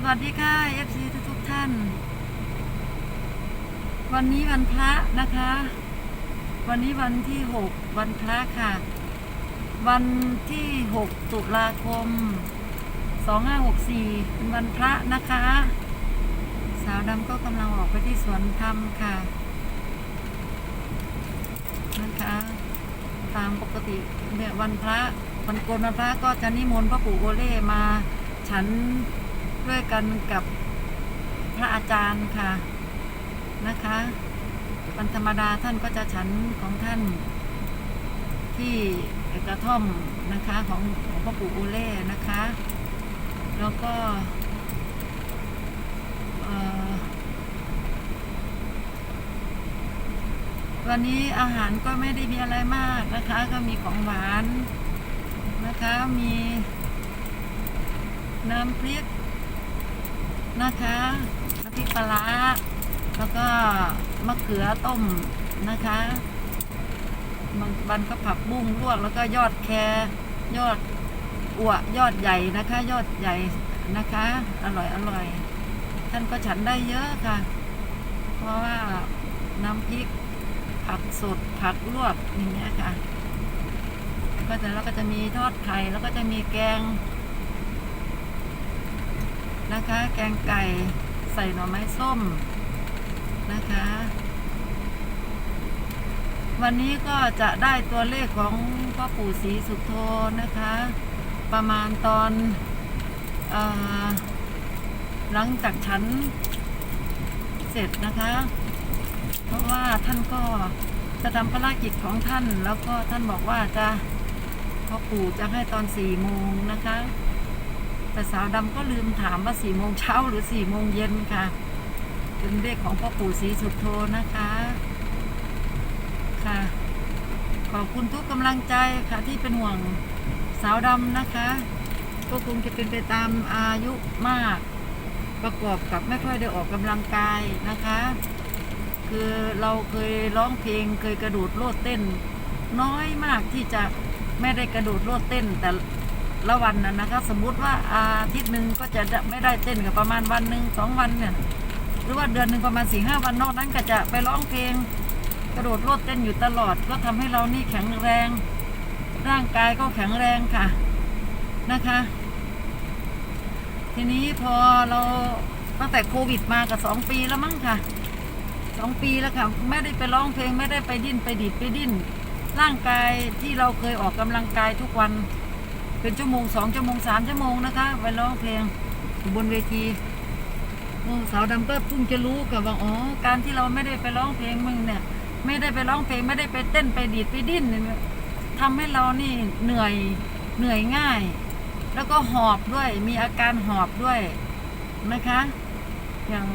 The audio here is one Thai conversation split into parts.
สวัสดีค่ะ FC ทุกทุกท่าน วันนี้วันพระนะคะ วันนี้วันที่ 6 วันพระค่ะ วันที่ 6 ตุลาคม 2564 เป็นวันพระนะคะ สาวดำก็กำลังออกไปที่สวนธรรมค่ะนะคะ ตามปกติเนี่ยวันพระวันโกนวันพระก็จะนิมนต์พระปู่โอเล่มาฉัน ด้วยกันกับพระอาจารย์ค่ะนะคะวันธรรมดาท่านก็จะฉันของท่านที่กระท่อมนะคะของของพ่อปู่โอเล่นะคะ แล้วก็วันนี้อาหารก็ไม่ได้มีอะไรมากนะคะ ก็มีของหวานนะคะมีน้ำพริก นะคะน้ำพริกปลาร้าแล้วก็มะเขือต้มนะคะบางบันก็ผักบุ้งลวกแล้วก็ยอดแครยอดอวยอดใหญ่นะคะ ยอดใหญ่นะคะ อร่อยอร่อย ท่านก็ฉันได้เยอะค่ะ เพราะว่าน้ำพริกผักสดผักลวกอย่างเงี้ยค่ะ ก็จะแล้วก็จะมีทอดไข่แล้วก็จะมีแกง นะคะ แกงไก่ใส่หน่อไม้ส้มนะคะ วันนี้ก็จะได้ตัวเลขของพ่อปู่ศรีสุโธนะคะ ประมาณตอนออหลังจากฉันเสร็จนะคะ เพราะว่าท่านก็จะทำภารกิจของท่าน แล้วก็ท่านบอกว่าจะพ่อปู่จะให้ตอนสี่โมงนะคะ แต่สาวดำก็ลืมถามว่าสี่โมงเช้าหรือสี่โมงเย็นค่ะเป็นเลขของพ่อปู่ศรีสุโธนะคะค่ะ ขอบคุณทุกกำลังใจค่ะที่เป็นห่วงสาวดำนะคะ ก็คงจะเป็นไปตามอายุมาก ประกอบกับไม่ค่อยได้ออกกำลังกายนะคะ คือเราเคยร้องเพลงเคยกระโดดโลดเต้น น้อยมากที่จะไม่ได้กระโดดโลดเต้นแต่ ละวันนะนะคะสมมุติว่าอาทิตย์หนึ่งก็จะไม่ได้เต้นกับประมาณวันหนึ่งสองวันเนี่ยหรือว่าเดือนหนึ่งประมาณสี่ห้าวันนอกนั้นก็จะไปร้องเพลง กระโดดโลดเต้นอยู่ตลอด ก็ทำให้เรานี่แข็งแรง ร่างกายก็แข็งแรงค่ะนะคะ ทีนี้พอเราตั้งแต่โควิดมากับสองปีแล้วมั้งค่ะสองปีแล้วค่ะไม่ได้ไปร้องเพลงไม่ได้ไปดิ้นไปดิดไปดิ้น ร่างกายที่เราเคยออกกำลังกายทุกวัน เป็นชั่วโมงสองชั่วโมงสามชั่วโมงนะคะไปร้องเพลงอยู่บนเวทีสาวดำก็เพิ่งจะรู้กับว่าอ๋อการที่เราไม่ได้ไปร้องเพลงมึงเนี่ย ไม่ได้ไปร้องเพลงไม่ได้ไปเต้นไปดีดไปดิ้นเนี่ยทำให้เรานี่เหนื่อยเหนื่อยง่าย แล้วก็หอบด้วยมีอาการหอบด้วยนะคะ อย่าง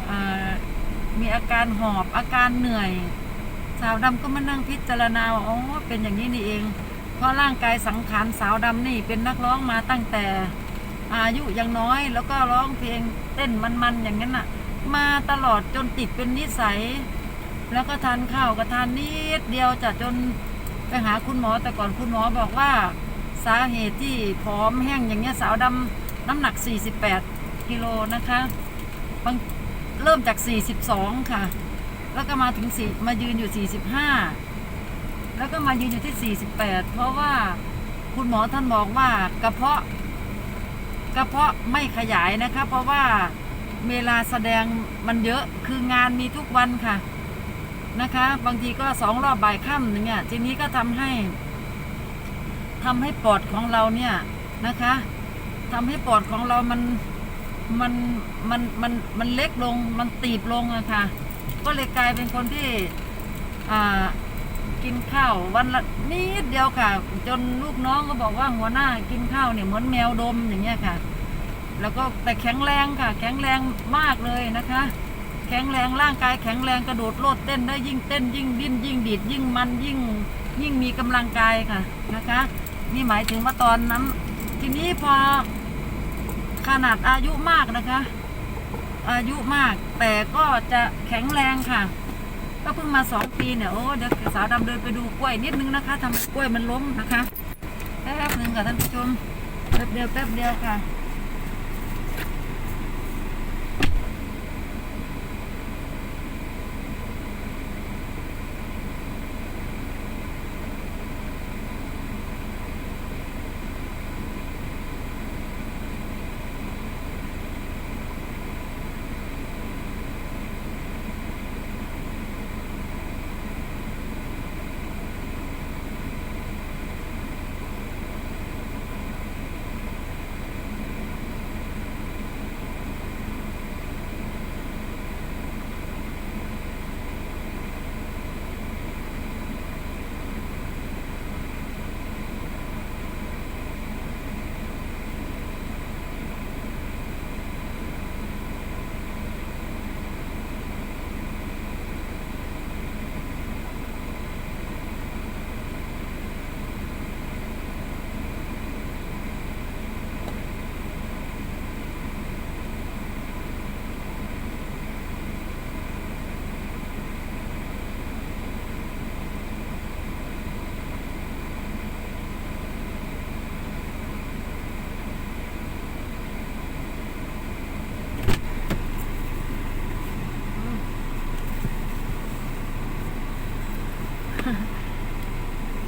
มีอาการหอบอาการเหนื่อย สาวดำก็มานั่งพิจารณาว่าอ๋อเป็นอย่างนี้นี่เอง ราะร่างกายสังขารสาวดำนี่เป็นนักร้องมาตั้งแต่อายุยังน้อย แล้วก็ร้องเพลงเต้นมันๆอย่างนั้นน่ะ มาตลอดจนติดเป็นนิสัย แล้วก็ทานข้าวก็ทานนิดเดียวจะจนไปหาคุณหมอแต่ก่อนคุณหมอบอกว่าสาเหตุที่ผอมแห้งอย่างเงี้ยสาวดำน้ำหนัก 48 กิโลนะคะบางเริ่มจาก 42 ค่ะ แล้วก็มาถึงสี่มายืนอยู่ 45 แล้วก็มายืนอยู่ที่ 48 เพราะว่าคุณหมอท่านบอกว่ากระเพาะ กระเพาะไม่ขยายนะคะ เพราะว่าเวลาแสดงมันเยอะคืองานมีทุกวันค่ะนะคะ บางทีก็สองรอบบ่ายค่ำอย่างเงี้ยทีนี้ก็ทำให้ทำให้ปอดของเราเนี่ยนะคะทำให้ปอดของเรามันมันมันมันมันเล็กลงมันตีบลงอะค่ะ ก็เลยกลายเป็นคนที่อ่า กินข้าววันละนิดเดียวค่ะ จนลูกน้องก็บอกว่าหัวหน้ากินข้าวเนี่ยเหมือนแมวดมอย่างเงี้ยค่ะ แล้วก็แต่แข็งแรงค่ะ แข็งแรงมากเลยนะคะ แข็งแรงร่างกายแข็งแรงกระโดดโลดเต้นได้ยิ่งเต้น ยิ่งดิ้นยิ่งดีดยิ่งมันยิ่งยิ่งมีกำลังกายค่ะนะคะ นี่หมายถึงว่าตอนนั้น ทีนี้พอขนาดอายุมากนะคะ อายุมากแต่ก็จะแข็งแรงค่ะ ก็เพิ่งมาสองปีเนี่ยโอ้เดี๋ยวสาวดำเดินไปดูกล้วยนิดนึงนะคะทำกล้วยมันล้มนะคะแป๊บนึงค่ะท่านผู้ชมแป๊บเดียวแป๊บเดียวค่ะ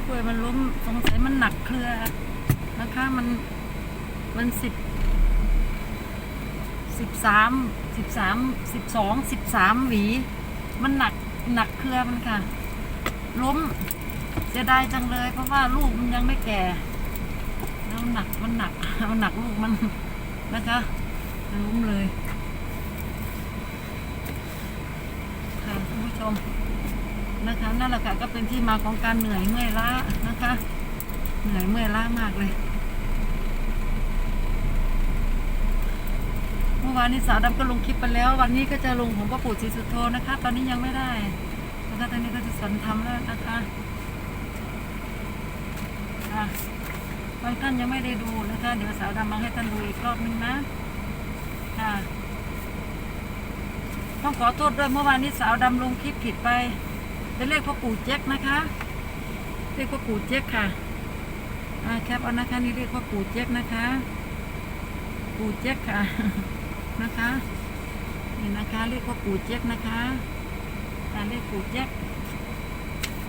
กวยมันล้มสงสัยมันหนักเครือนะคะมันมันสิบสิบสามสิบสามสิบสองสิบสามหวี มันหนักหนักเครือมันค่ะ ล้มเสียดายจังเลย เพราะว่าลูกมันยังไม่แก่แล้วหนักมันหนักมันหนักลูกมันนะคะล้มเลยค่ะคุณผู้ชม นะคะนั่นแหละค่ะก็เป็นที่มาของการเหนื่อยเมื่อยล้านะคะ เหนื่อยเมื่อยล้ามากเลยเมื่อวานนี้สาวดำก็ลงคลิปไปแล้ว วันนี้ก็จะลงของพ่อปู่ศรีสุโธนะคะ ตอนนี้ยังไม่ได้นะคะตอนนี้ก็จะสนทำแล้วนะคะค่ะบางท่านยังไม่ได้ดูนะคะเดี๋ยวสาวดำมาให้ท่านดูอีกรอบนึงนะค่ะต้องขอโทษด้วยเมื่อวานนี้สาวดำลงคลิปผิดไป เป็นเลขพ่อปู่เจ๊กนะคะ เลขพ่อปู่เจ๊กค่ะอ่าแคปเอานะคะนี่เลขพ่อปู่เจ๊กนะคะ ปู่เจ๊กค่ะนะคะนี่นะคะเลขพ่อปู่เจ๊กนะคะอ่าเลขปู่เจ๊ก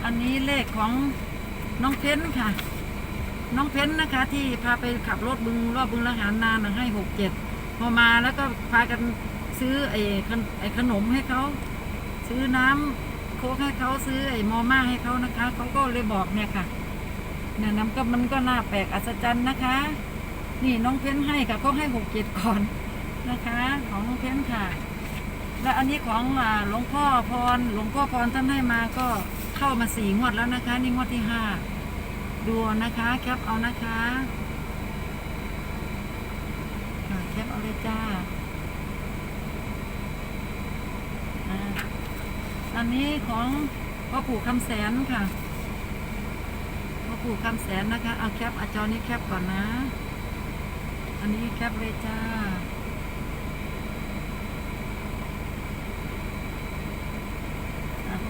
อันนี้เลขของน้องเพ้นค่ะ น้องเพ้นนะคะ ที่พาไปขับรถบึงรอบบึงละหารนานให้หกเจ็ดพอมาแล้วก็พากันซื้อไอ้ขนไอ้ขนมให้เขาซื้อน้ำ โค้กให้เขาซื้อไอ้มอม่าให้เขานะคะเขาก็เลยบอกเนี่ยค่ะเนี่ยน้ำก็มันก็น่าแปลกอัศจรรย์นะคะ นี่น้องเพ้นให้ค่ะเขาให้หกเจ็ดก่อนนะคะ ของน้องเพ้นค่ะ และอันนี้ของหลวงพ่อพรหลวงพ่อพรท่านให้มาก็เข้ามาสี่งวดแล้วนะคะ นี่งวดที่ห้าดูนะคะแคปเอานะคะแคปเอาเลยจ้าอ่า อันนี้ของพ่อปู่คำแสนค่ะพ่อปู่คำแสนนะคะ เอาแคปอาจอนี้แคปก่อนนะ อันนี้แคปเลยจ้า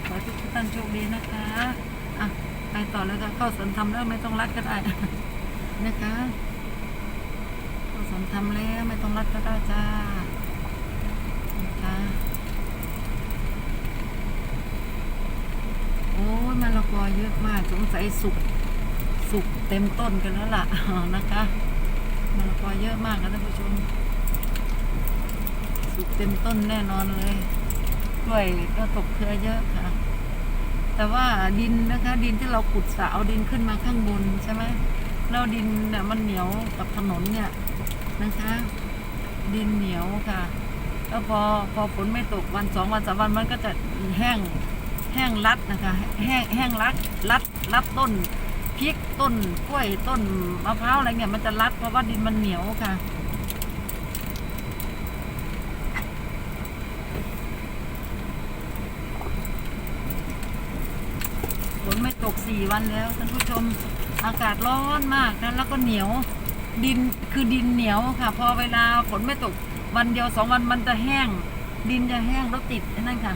ขอให้ทุกท่านโชคดีนะคะอะไปต่อเลยค่ะเข้าสนทำแล้วไม่ต้องรัดก็ได้นะคะเข้าสนทำแล้วไม่ต้องรัดก็ได้จ้านะคะ โอ้ยมะละกอเยอะมากสงสัยสุกสุกเต็มต้นกันแล้วล่ะนะคะมะละกอเยอะมากนะท่านผู้ชม สุกเต็มต้นแน่นอนเลยกล้วยก็ตกเครือเยอะค่ะ แต่ว่าดินนะคะ ดินที่เราขุดสระเอาดินขึ้นมาข้างบนใช่ไหมแล้วดินเนี่ยมันเหนียวกับถนนเนี่ยนะคะ ดินเหนียวค่ะแล้วพอพอฝนไม่ตกวันสองวันสามวันมันก็จะแห้ง แห้งรัดนะคะ แห้งแห้งรัดรัดรัดต้นพริกต้นกล้วยต้นมะพร้าวอะไรเงี้ยมันจะรัดเพราะว่าดินมันเหนียวค่ะฝนไม่ตกสี่วันแล้วท่านผู้ชมอากาศร้อนมากนะแล้วก็เหนียวดินคือดินเหนียวค่ะ พอเวลาฝนไม่ตกวันเดียวสองวันมันจะแห้ง ดินจะแห้งแล้วติดนั่นค่ะ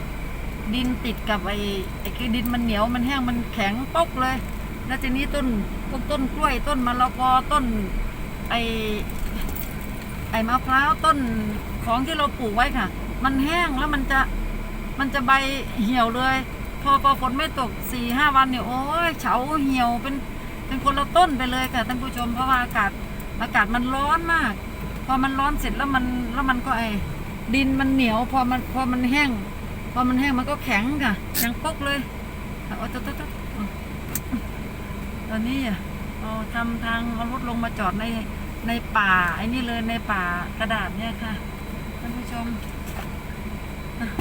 ดินติดกับไอ้ไอ้คือดินมันเหนียวมันแห้งมันแข็งปกเลย แล้วทีนี้ต้นพวกต้นกล้วยต้นมะละกอต้น ไอ้ไอ้มะพร้าวต้นของที่เราปลูกไว้ค่ะ มันแห้งแล้วมันจะมันจะใบเหี่ยวเลย พอพอฝนไม่ตกสี่ห้าวันเนี่ยโอ้ยเฉาเหี่ยวเป็นเป็นคนละต้นไปเลยค่ะท่านผู้ชมเพราะว่าอากาศอากาศมันร้อนมาก พอมันร้อนเสร็จแล้วมันแล้วมันก็ไอ้ดินมันเหนียวพอมันพอมันแห้ง พอมันแห้งมันก็แข็งค่ะแข็งปกเลยโอ้ตดตดตตอนนี้อะเอาทำทางเอารถลงมาจอดในในป่าไอ้นี่เลยในป่ากระดาษเนี่ยค่ะท่านผู้ชม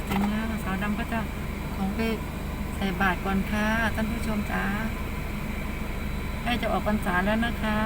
ถึงแล้วสาวดำก็จะของไปใส่บาตก่อนค่ะท่านผู้ชมจ้าใกล้จะออกพรรษาแล้วนะคะ